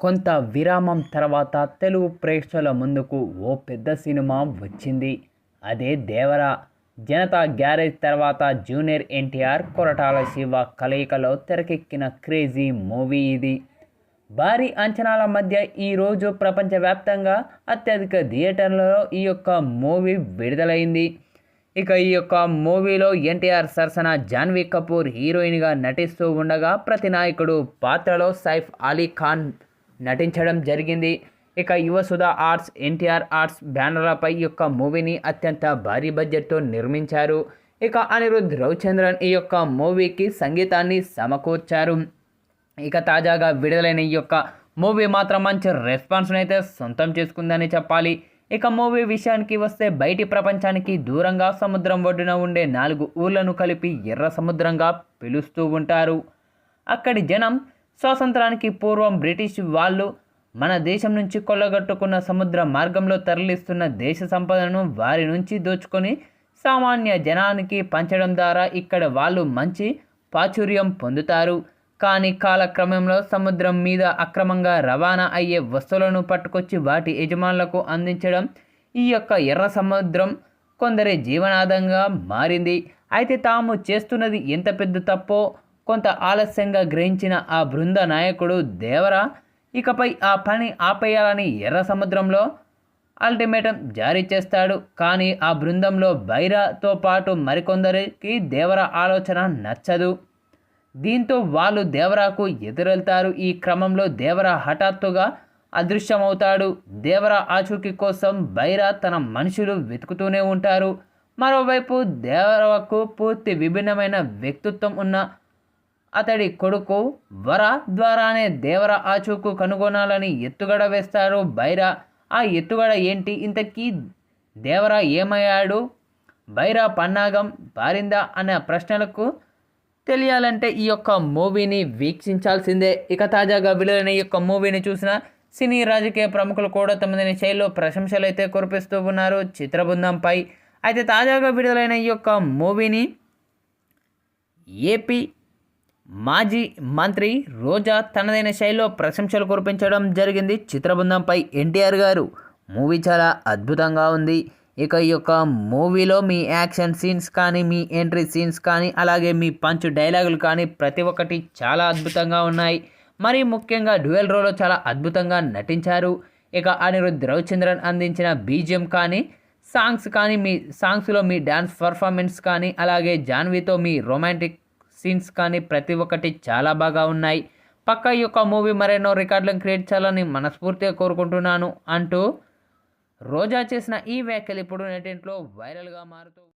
కొంత విరామం తర్వాత తెలుగు ప్రేక్షకుల ముందుకు ఓ పెద్ద సినిమా వచ్చింది. అదే దేవరా. జనతా గ్యారేజ్ తర్వాత జూనియర్ ఎన్టీఆర్ కొరటాల శివ కలయికలో తెరకెక్కిన క్రేజీ మూవీ ఇది. భారీ అంచనాల మధ్య ఈరోజు ప్రపంచవ్యాప్తంగా అత్యధిక థియేటర్లలో ఈ యొక్క మూవీ విడుదలైంది. ఇక ఈ యొక్క మూవీలో ఎన్టీఆర్ సరసన జాన్వీ కపూర్ హీరోయిన్గా నటిస్తూ ఉండగా ప్రతి నాయకుడు పాత్రలో సైఫ్ అలీ ఖాన్ నటించడం జరిగింది. ఇక యువసుధ ఆర్ట్స్ ఎన్టీఆర్ ఆర్ట్స్ బ్యానర్లపై యొక్క మూవీని అత్యంత భారీ బడ్జెట్తో నిర్మించారు. ఇక అనిరుద్ధ్ రవిచంద్రన్ ఈ యొక్క మూవీకి సంగీతాన్ని సమకూర్చారు. ఇక తాజాగా విడుదలైన ఈ యొక్క మూవీ మాత్రం మంచి రెస్పాన్స్ని అయితే సొంతం చేసుకుందని చెప్పాలి. ఇక మూవీ విషయానికి వస్తే బయటి ప్రపంచానికి దూరంగా సముద్రం ఒడ్డున ఉండే నాలుగు ఊర్లను కలిపి ఎర్ర సముద్రంగా పిలుస్తూ ఉంటారు. అక్కడి జనం స్వాతంత్రానికి పూర్వం బ్రిటిష్ వాళ్ళు మన దేశం నుంచి కొల్లగొట్టుకున్న సముద్ర మార్గంలో తరలిస్తున్న దేశ సంపదను వారి నుంచి దోచుకొని సామాన్య జనానికి పంచడం ద్వారా ఇక్కడ వాళ్ళు మంచి ప్రాచుర్యం పొందుతారు. కానీ కాలక్రమంలో సముద్రం మీద అక్రమంగా రవాణా అయ్యే వస్తువులను పట్టుకొచ్చి వాటి యజమానులకు అందించడం ఈ యొక్క ఎర్ర సముద్రం కొందరి జీవనాధంగా మారింది. అయితే తాము చేస్తున్నది ఎంత పెద్ద తప్పో కొంత ఆలస్యంగా గ్రహించిన ఆ బృంద నాయకుడు దేవరా ఇకపై ఆ పని ఆపేయాలని ఎర్ర సముద్రంలో అల్టిమేటం జారీ చేస్తాడు. కానీ ఆ బృందంలో బైరాతో పాటు మరికొందరికి దేవర ఆలోచన నచ్చదు. దీంతో వాళ్ళు దేవరాకు ఎదురెళ్తారు. ఈ క్రమంలో దేవర హఠాత్తుగా అదృశ్యమవుతాడు. దేవర ఆచూకీ కోసం బైరా తన మనుషులు వెతుకుతూనే ఉంటారు. మరోవైపు దేవరకు పూర్తి విభిన్నమైన వ్యక్తిత్వం ఉన్న అతడి కొడుకు వర ద్వారానే దేవర ఆచూకు కనుగొనాలని ఎత్తుగడ వేస్తారు బైరా. ఆ ఎత్తుగడ ఏంటి? ఇంతకీ దేవర ఏమయ్యాడు? బైరా పన్నాగం పారిందా అనే ప్రశ్నలకు తెలియాలంటే ఈ యొక్క మూవీని వీక్షించాల్సిందే. ఇక తాజాగా విడుదలైన ఈ యొక్క మూవీని చూసిన సినీ రాజకీయ ప్రముఖులు కూడా తమదని శైలిలో ప్రశంసలు అయితే కురిపిస్తూ ఉన్నారు చిత్రబృందంపై. అయితే తాజాగా విడుదలైన ఈ యొక్క మూవీని ఏపీ మాజీ మంత్రి రోజా తనదైన శైలిలో ప్రశంసలు కురిపించడం జరిగింది చిత్రబృందంపై ఎన్టీఆర్ గారు. మూవీ చాలా అద్భుతంగా ఉంది. ఇక ఈ యొక్క మూవీలో మీ యాక్షన్ సీన్స్ కానీ మీ ఎంట్రీ సీన్స్ కానీ అలాగే మీ పంచ్ డైలాగులు కానీ ప్రతి ఒక్కటి చాలా అద్భుతంగా ఉన్నాయి. మరి ముఖ్యంగా డ్యూయల్ రోలో చాలా అద్భుతంగా నటించారు. ఇక అనిరుద్ధ్ రవిచంద్రన్ అందించిన బీజియం కానీ సాంగ్స్ కానీ మీ సాంగ్స్లో మీ డ్యాన్స్ పర్ఫార్మెన్స్ కానీ అలాగే జాన్వీతో మీ రొమాంటిక్ సీన్స్ కానీ ప్రతి ఒక్కటి చాలా బాగా ఉన్నాయి. పక్క ఈ యొక్క మూవీ మరెన్నో రికార్డులను క్రియేట్ చేయాలని మనస్ఫూర్తిగా కోరుకుంటున్నాను. అంటూ రోజా చేసిన ఈ వ్యాఖ్యలు ఇప్పుడు నెటింట్లో వైరల్గా మారుతూ